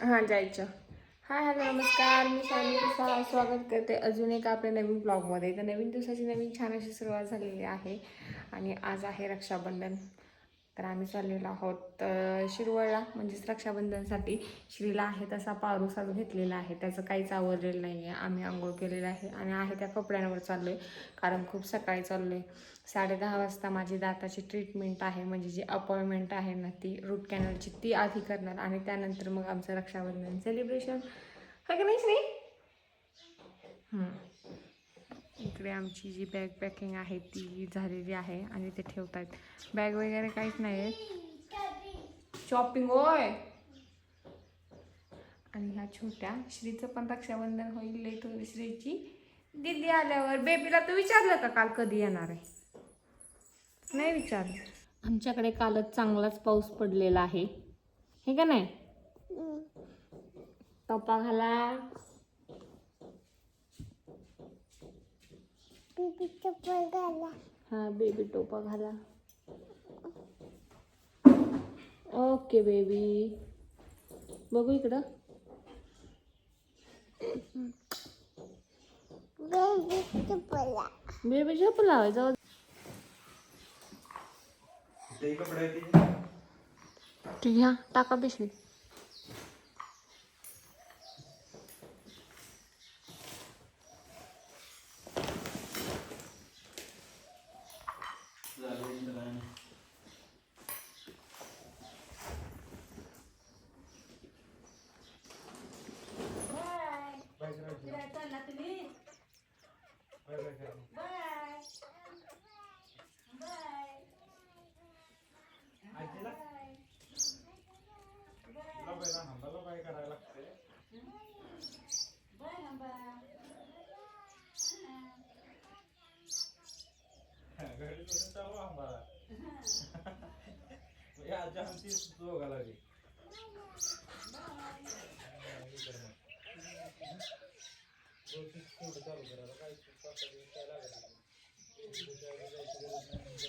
हां जायचं. Hi hello नमस्कार. मी सायली प्रसाद स्वागत करते. अजून एक आपल्या नवीन ब्लॉगमध्ये तर नवीन दिवसाची नवीन छान अशी सुरुवात झालेली आहे. आणि आज आहे रक्षाबंधन. तर आम्ही चाललेलो आहोत शिरवळला म्हणजेच रक्षाबंधनसाठी. श्रीला आहे तसा पारूसाच घेतलेला आहे. त्याचं काहीच आवडलेलं नाही आहे आम्ही आंघोळ केलेलं आहे आणि आहे त्या कपड्यांवर चाललो आहे कारण खूप सकाळी चाललो आहे साडे दहा वाजता माझी दाताची ट्रीटमेंट आहे म्हणजे जी अपॉइंटमेंट आहे ना ती रूट कॅनलची ती आधी करणार आणि त्यानंतर मग आमचं रक्षाबंधन सेलिब्रेशन हा हो की नाही श्री? इकडे आमची जी बॅग पॅकिंग आहे ती झालेली आहे आणि ते ठेवतायत. बॅग वगैरे काहीच नाही आहे शॉपिंग होय. आणि ह्या छोट्या श्रीचं पण रक्षाबंधन होईल थोडी श्रीची. दिदी आल्यावर. बेबीला तू विचारलं का काल कधी येणार आहे? नाही विचारलं. आमच्याकडे कालच चांगलाच पाऊस पडलेला आहे. हे का नाही? टोपा घाला। हा बेबी टोपा घाला। Okay baby. बघू इकडं। बेबी झोप लावाय जाऊ ठीक घ्या टाका पिशवी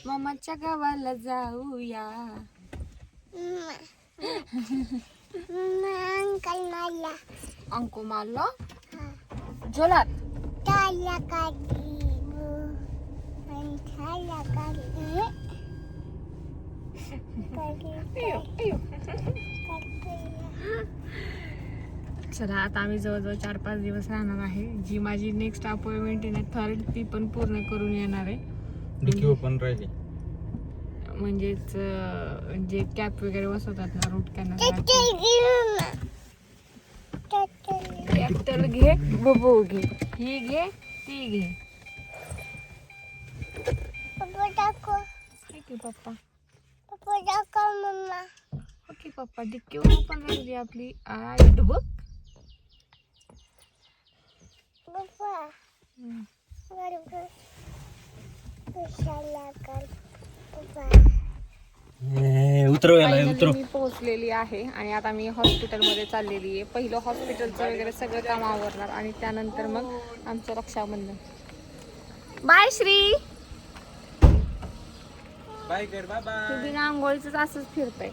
मामाच्या गावाला जाऊया. अंकल मला. अंको मारलो ताला काढली ताला काढली चला आता आम्ही जवळजवळ चार पाच दिवस राहणार आहे. जी माझी नेक्स्ट अपॉइंटमेंट आहे ना ठरेल ती पण पूर्ण करून येणार आहे. डिक्की ओपन राहिली. म्हणजेच जे कॅप वगैरे बसवतात ना रूट कॅनल कॅपिटल घे बबू घे. ही घे ती घे. पप्पा. टाको हाय की पप्पा पप्पा टाको मम्मा. ओके पप्पा डिक्की ओपन राहिली आपली. आय पप्पा हम्म. बरोबर कशाला कर पप्पा. उतरव Finally मी पोहोचलेली आहे आणि आता मी हॉस्पिटलमध्ये चाललेली आहे. पहिलं हॉस्पिटलचं वगैरे सगळं काम आवरणार आणि त्यानंतर मग आमचं रक्षाबंधन. बाय श्री. बाय कर बाबा बिना आंघोळीच असंच फिरतंय.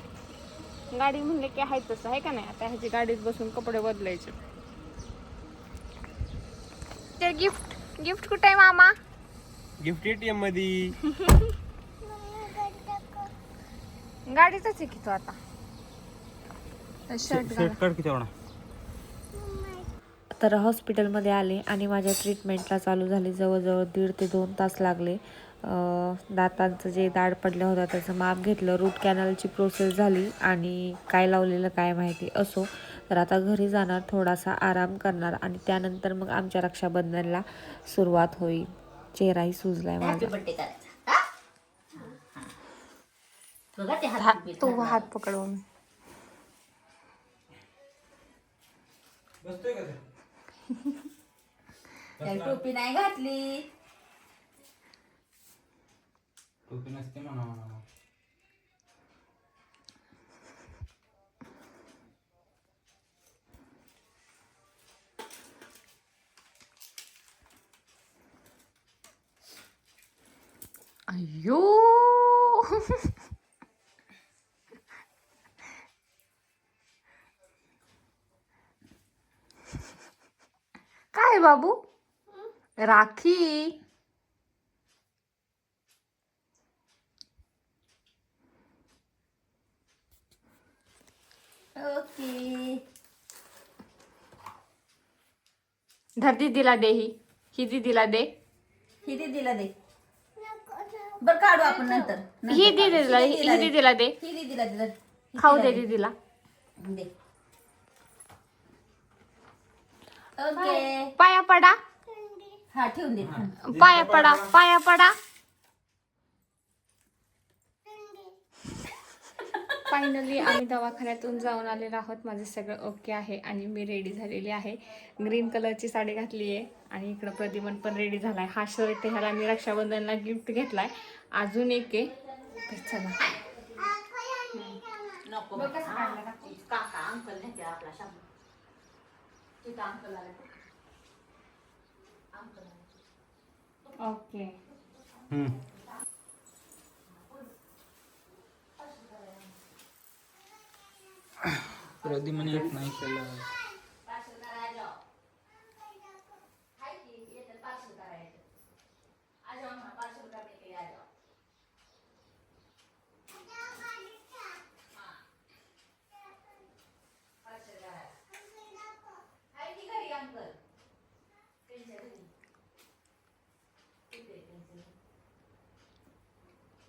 गाडी म्हणले की आहे तसं आहे का नाही? आता ह्याची गाडीत बसून कपडे बदलायचे. ते गिफ्ट गिफ्ट कुठे आहे मामा? गिफ्ट एटीएममध्ये गाडीतच आहे की तो आता? शर्ट काढ तर हॉस्पिटलमध्ये आले आणि माझ्या ट्रीटमेंटला चालू झाली. जवळजवळ दीड ते दोन तास लागले. दातांचं जे दाढ पडलं होतं त्याचं माप घेतलं रूट कॅनलची प्रोसेस झाली आणि काय लावलेलं काय माहिती असो. तर आता घरी जाणार थोडासा आराम करणार आणि त्यानंतर मग आमच्या रक्षाबंधनला सुरुवात होईल. चेहराही सुजलाय माझा. हात तू हात पकडून. बसतोय का त्याला टोपी नाही घातली. Tupinas tema na na. అయ్యో काय बाबू राखी धर दीदीला दे ही. ही दीदीला दे. ही दीदीला दे. बर काढू आपण नंतर. नंतर ही काढू. दीदीला ही ही दीदीला दे. ही दीदीला दे. ही खाऊ दे तिला दीदीला. दे. ओके. पाया पडा. हा ठेवून दे. पाया पडा पाया पडा. फायनली आम्ही दवाखान्यातून जाऊन आलेलो आहोत. माझं सगळं ओके आहे आणि मी रेडी झालेली आहे. ग्रीन कलरची साडी घातली आहे आणि इकडं प्रतिमन पण रेडी झालाय. हा शर्ट ह्याला मी रक्षाबंधनला गिफ्ट घेतलाय. अजून एक आहे. चला. प्रदी म्हणे अंकल नाही आपला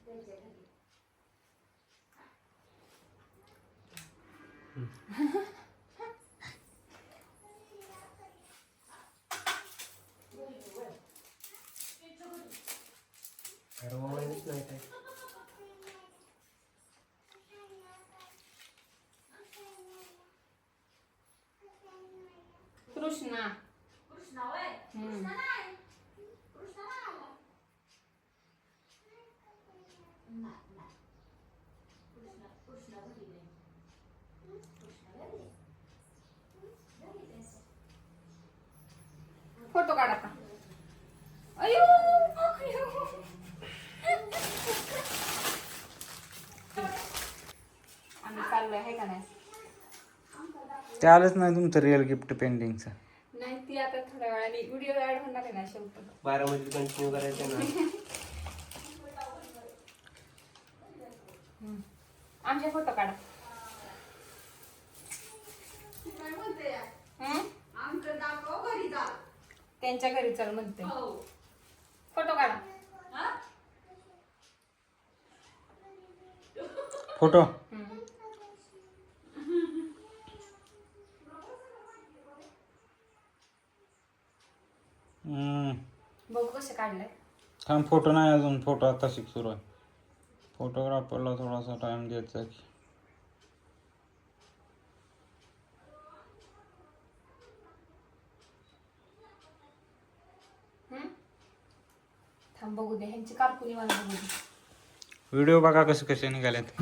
Thank you. अंकल आला ओके हम्म. येत नाही कृष्णा फोटो काढ अयो अयो. आम्ही चाललोय आहे का नाही? ते आलंच नाही तुमचं रिअल गिफ्ट पेंडिंगचं नाही ती आता थोड्या वेळाने व्हिडिओ ऍड होणार आहे ना शेवटी. बारामध्ये कंटिन्यू करायचं ना. आमचे फोटो काढा. हं? त्यांच्या घरी चल म्हणते. फोटो काढा. फोटो हं. हम्म. बघू कसे काढले थांब फोटो नाही अजून फोटो आता शिक सुरू आहे. फोटोग्राफरला थोडासा टाइम द्यायचा की थांब बघू दे. ह्यांची कारकुनी मला बघू दे. व्हिडिओ बघा कसे कसे निघालेत.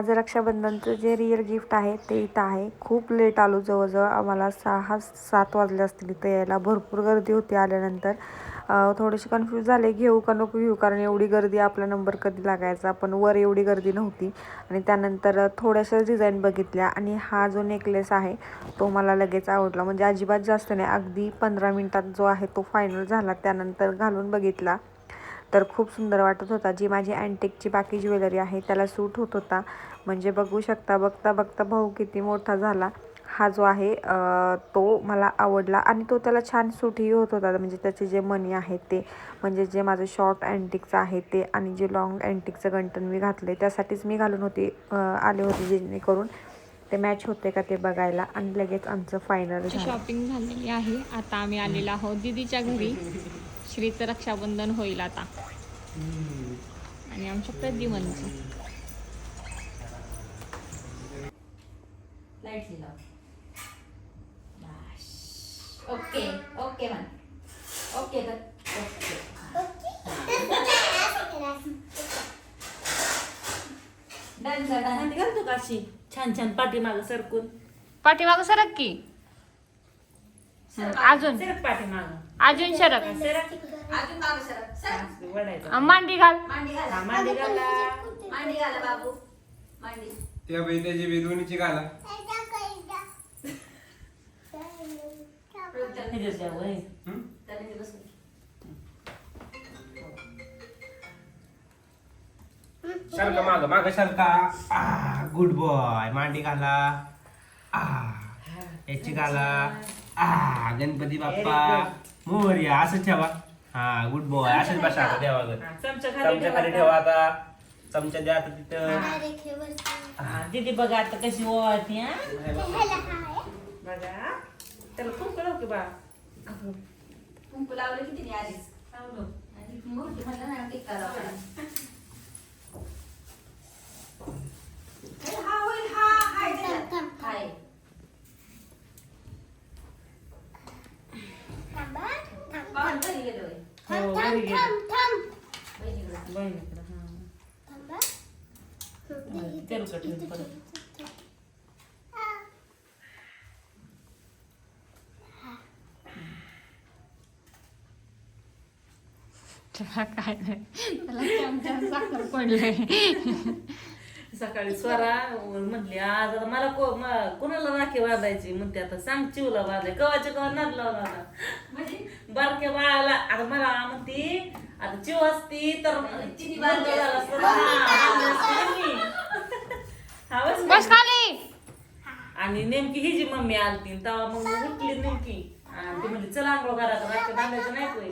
माझं रक्षाबंधनचं जे रिअल गिफ्ट आहे ते इथं आहे. खूप लेट आलो जवळजवळ. आम्हाला सहा सात वाजले असतील इथं यायला. भरपूर गर्दी होती आल्यानंतर. थोडेसे कन्फ्यूज झाले. घेऊ का नको घेऊ? कारण एवढी गर्दी आपला नंबर कधी लागायचा? पण वर एवढी गर्दी नव्हती. आणि त्यानंतर थोड्याशा डिझाईन बघितल्या. आणि हा जो नेकलेस आहे तो मला लगेच आवडला. म्हणजे अजिबात जास्त नाही. अगदी पंधरा मिनटात जो आहे तो फायनल झाला. त्यानंतर घालून बघितला. तर खूप सुंदर वाटत होता. जी माझी अँटिकची बाकी ज्वेलरी आहे त्याला सूट होत होता. म्हणजे बघू शकता बघता बघता भाऊ किती मोठा झाला. हा जो आहे तो मला आवडला आणि तो त्याला छान सूटही होत होता. म्हणजे त्याचे जे मनी आहे ते म्हणजे जे माझं शॉर्ट अँटिकचं आहे ते आणि जे लॉंग अँटिकचं गंटन मी घातले त्यासाठीच मी घालून होते आले होते जेणेकरून ते मॅच होते का ते बघायला आणि लगेच आमचं फायनल शॉपिंग झालेली आहे. आता आम्ही आलेलो आहोत दीदीच्या घरी. श्रीचं रक्षाबंधन होईल आता. आणि आमच्या प्रद्युमनचं लाइट लाव बस. ओके ओके म्हण ओके तर ओके डन डन घालतो का अशी? छान छान पाठीमाग सरकून. पाठीमागं सरक की. अजून. सरक पाठीमाग. अजून शरक सरक. अजून मागं सरक. सरक. वडायचं. आ, मांडी घाल. मांडी घाला. मांडी घाला. मांडी घाला बाबू. मांडी. त्या बाई त्याची बी दोन्हीची घाला. सारखं माग माग सारखा आ गुड बॉय मांडी घाला. आ याची घाला. आ गणपती बाप्पा. मोर्या असं ठेवा. हा गुड बॉय असंच बसा खाली चमचा खाली ठेवा आता. चमचा द्या आता तिथं. हा, दीदी बघा आता कशी ओवाळती हा? बघा. त्याला खूप कळव की बा. कुंकू लावलं की तिने आधीच. आणि मोठी म्हणलं ना टिक्का लावला. हा होईल हा हाय त्याच्यात. हाय पाहून घरी गेलो होय. हो घरी गेली. बहिणीकडं. बहिणीकडं, हा. काय नाही. त्याला चमचा साखर सकाळी स्वरा म्हटली आज आता मला को म- कोणाला राखी बांधायची? म्हणते आता सांग चिवला बांधाय कवाच्या कवा नाद लावला होता. म्हणजे? बारक्या बाळाला आता मला म्हणती आता चिव असती तर असती. बांधली असती मी. बस खाली. आणि नेमकी ही जी मम्मी आलती तेव्हा मग उठली नेमकी. आणि ती म्हणली चला आंघोळ करा तर रात्री बांधायचं नाही होय.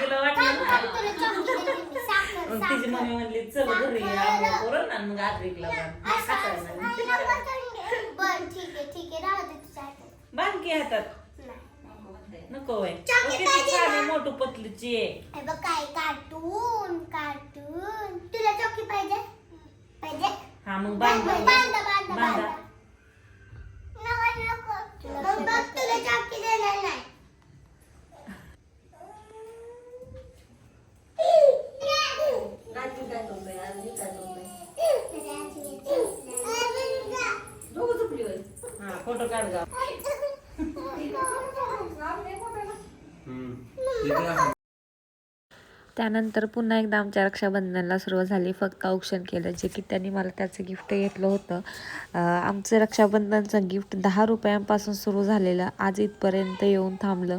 तिला वाटलं ना. मग तिची मम्मी म्हणली चल घरी आंघोळ करून आणि मग आद्रिकला बांध की हातात. नको वय मोठू पतलीची आहे. काय कार्टून कार्टून. तुला चौकी पाहिजे? पाहिजे? हा मग बांध बांधा बांधा बांधा बांधा बांधा नको नको मग बघ तुला चौकी देणार नाही रात्री काय झोपे, रात्री काय झोपे. दोघं झोपली होय. हा फोटो काढ गा त्यानंतर पुन्हा एकदा आमच्या रक्षाबंधनाला सुरुवात झाली. फक्त औक्षण केलं जे की त्यांनी मला त्याचं गिफ्ट घेतलं होतं. आमचं रक्षाबंधनचं गिफ्ट दहा रुपयांपासून सुरू झालेलं. आज इथपर्यंत येऊन थांबलं.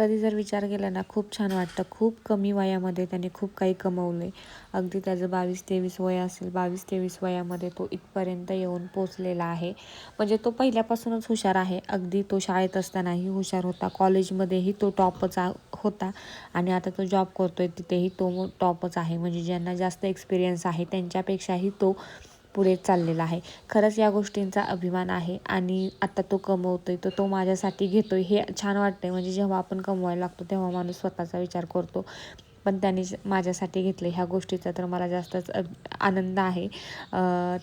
कधी जर विचार केला ना खूप छान वाटतं. खूप कमी वयामध्ये त्याने खूप काही कमवलं आहे अगदी त्याचं बावीस तेवीस वय असेल बावीस तेवीस वयामध्ये तो इथपर्यंत येऊन पोचलेला आहे. म्हणजे तो पहिल्यापासूनच हुशार आहे. अगदी तो शाळेत असतानाही हुशार होता. कॉलेजमध्येही तो टॉपच आ- होता. आणि आता तो जॉब करतो आहे तिथेही तो टॉपच आहे. म्हणजे ज्यांना जास्त एक्सपिरियन्स आहे त्यांच्यापेक्षाही तो पुढे चाललेला आहे. खरंच या गोष्टींचा अभिमान आहे आणि आता तो कमवतोय तर तो माझ्यासाठी घेतोय. हे छान वाटतंय. म्हणजे जेव्हा आपण कमवायला लागतो तेव्हा माणूस स्वतःचा विचार करतो. पण त्यांनी माझ्यासाठी घेतलं ह्या गोष्टीचा तर मला जास्तच आनंद आहे.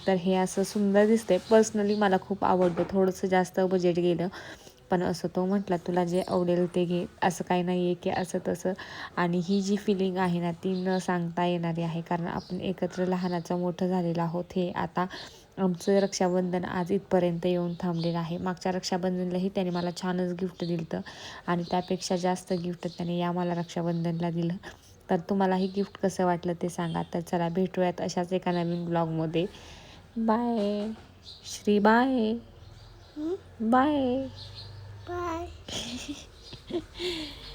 तर हे असं सुंदर दिसतंय. पर्सनली मला खूप आवडतं थोडंसं जास्त बजेट गेलं. पण असं तो म्हटला तुला जे आवडेल ते घे. असं काही नाही आहे की असं तसं. आणि ही जी फिलिंग आहे ना ती न सांगता येणारी आहे. कारण आपण एकत्र लहानाचं मोठं झालेलं आहोत हे आता आमचं रक्षाबंधन आज इथपर्यंत येऊन थांबलेलं आहे. मागच्या रक्षाबंधनलाही त्याने मला छानच गिफ्ट दिलं आणि त्यापेक्षा जास्त गिफ्ट त्याने या मला रक्षाबंधनला दिलं. तर तुम्हाला हे गिफ्ट कसं वाटलं ते सांगा. तर चला भेटूयात अशाच एका नवीन ब्लॉगमध्ये bye Shri bye bye bye